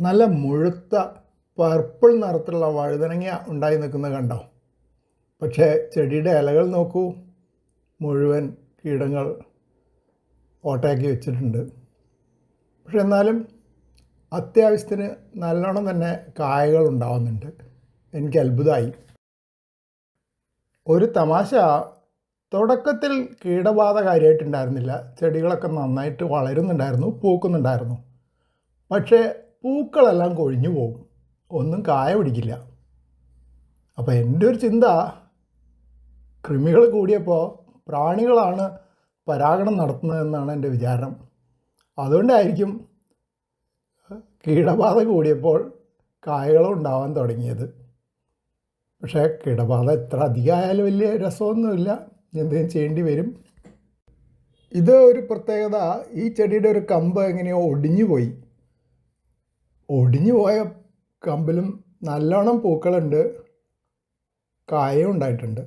നല്ല മുഴുത്ത പർപ്പിൾ നിറത്തിലുള്ള വഴുതനങ്ങ ഉണ്ടായി നിൽക്കുന്നത് കണ്ടോ? പക്ഷേ ചെടിയുടെ ഇലകൾ നോക്കൂ. മുഴുവൻ കീടങ്ങൾ ഓട്ടയാക്കി വെച്ചിട്ടുണ്ട്. പക്ഷെ എന്നാലും അത്യാവശ്യത്തിന് നല്ലോണം തന്നെ കായകൾ ഉണ്ടാവുന്നുണ്ട്. എനിക്ക് അത്ഭുതമായി. ഒരു തമാശ. തുടക്കത്തിൽ കീടബാധ കാര്യമായിട്ടുണ്ടായിരുന്നില്ല ചെടികളൊക്കെ നന്നായിട്ട് വളരുന്നുണ്ടായിരുന്നു പൂക്കുന്നുണ്ടായിരുന്നു. പക്ഷേ പൂക്കളെല്ലാം കൊഴിഞ്ഞു പോകും. ഒന്നും കായ പിടിക്കില്ല. അപ്പോൾ എന്റെ ഒരു ചിന്ത കൃമികൾ കൂടിയപ്പോൾ പ്രാണികളാണ് പരാഗണം നടത്തുന്നതെന്നാണ് എന്റെ വിചാരം. അതുകൊണ്ടായിരിക്കും കീടബാധ കൂടിയപ്പോൾ കായകളും ഉണ്ടാവാൻ തുടങ്ങിയത്. പക്ഷേ കീടബാധ എത്ര അധികമായാലും വലിയ രസമൊന്നുമില്ല. എന്തെങ്കിലും ചെയ്യേണ്ടി വരും. ഇത് ഒരു പ്രത്യേകത. ഈ ചെടിയുടെ ഒരു കമ്പ് എങ്ങനെയോ ഒടിഞ്ഞു പോയി ഒടിഞ്ഞു പോയ കമ്പിലും നല്ലോണം പൂക്കളുണ്ട്. കായയും ഉണ്ടായിട്ടുണ്ട്.